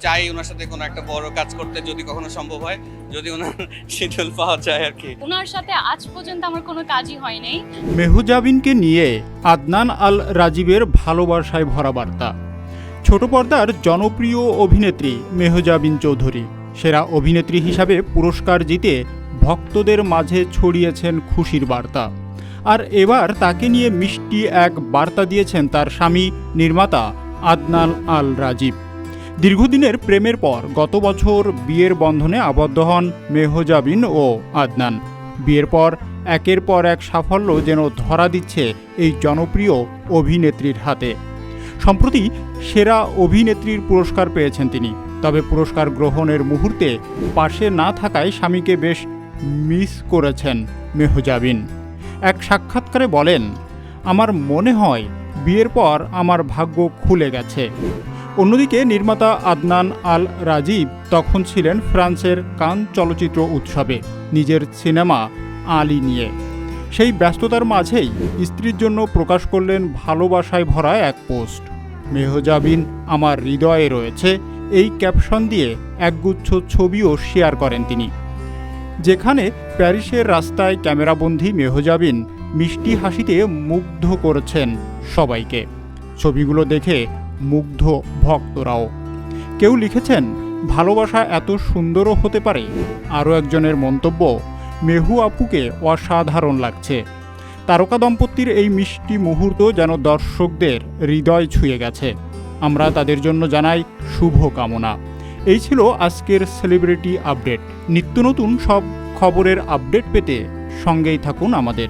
চাই ওনার সাথে কোনো একটা বড় কাজ করতে যদি কখনো সম্ভব হয় যদি ওনার শিডিউল পাওয়া যায় আর কি। ওনার সাথে আজ পর্যন্ত আমার কোনো কাজই হয় নাই। মেহুজাবিনকে নিয়ে আদনান আল রাজীবের ভালোবাসায় ভরা বার্তা। ছোট পর্দার জনপ্রিয় অভিনেত্রী মেহজাবিন চৌধুরী সেরা অভিনেত্রী হিসাবে পুরস্কার জিতে ভক্তদের মাঝে ছড়িয়েছেন খুশির বার্তা। আর এবার তাকে নিয়ে মিষ্টি এক বার্তা দিয়েছেন তার স্বামী নির্মাতা আদনান আল রাজীব দীর্ঘদিনের প্রেমের পর গত বছর বিয়ের বন্ধনে আবদ্ধ হন মেহজাবিন ও আদনান। বিয়ের পর একের পর এক সাফল্য যেন ধরা দিচ্ছে এই জনপ্রিয় অভিনেত্রীর হাতে। সম্প্রতি সেরা অভিনেত্রীর পুরস্কার পেয়েছেন তিনি। তবে পুরস্কার গ্রহণের মুহূর্তে পাশে না থাকায় স্বামীকে বেশ মিস করেছেন মেহজাবিন। এক সাক্ষাৎকারে বলেন, আমার মনে হয় বিয়ের পর আমার ভাগ্য খুলে গেছে। অন্যদিকে নির্মাতা আদনান আল রাজীব তখন ছিলেন ফ্রান্সের কান চলচ্চিত্র উৎসবে নিজের সিনেমা আলি নিয়ে। সেই ব্যস্ততার মাঝেই স্ত্রীর জন্য প্রকাশ করলেন ভালোবাসায় ভরা এক পোস্ট। মেহজাবিন আমার হৃদয়ে রয়েছে, এই ক্যাপশন দিয়ে একগুচ্ছ ছবিও শেয়ার করেন তিনি। যেখানে প্যারিসের রাস্তায় ক্যামেরাবন্দি মেহজাবিন মিষ্টি হাসিতে মুগ্ধ করেছেন সবাইকে। ছবিগুলো দেখে মুগ্ধ ভক্তরাও। কেউ লিখেছেন, ভালোবাসা এত সুন্দরও হতে পারে। আরও একজনের মন্তব্য, মেহু আপুকে অসাধারণ লাগছে। তারকা দম্পতির এই মিষ্টি মুহূর্ত যেন দর্শকদের হৃদয় ছুঁয়ে গেছে। আমরা তাদের জন্য জানাই শুভ কামনা এই ছিল আজকের সেলিব্রিটি আপডেট। নিত্য নতুন সব খবরের আপডেট পেতে সঙ্গেই থাকুন আমাদের।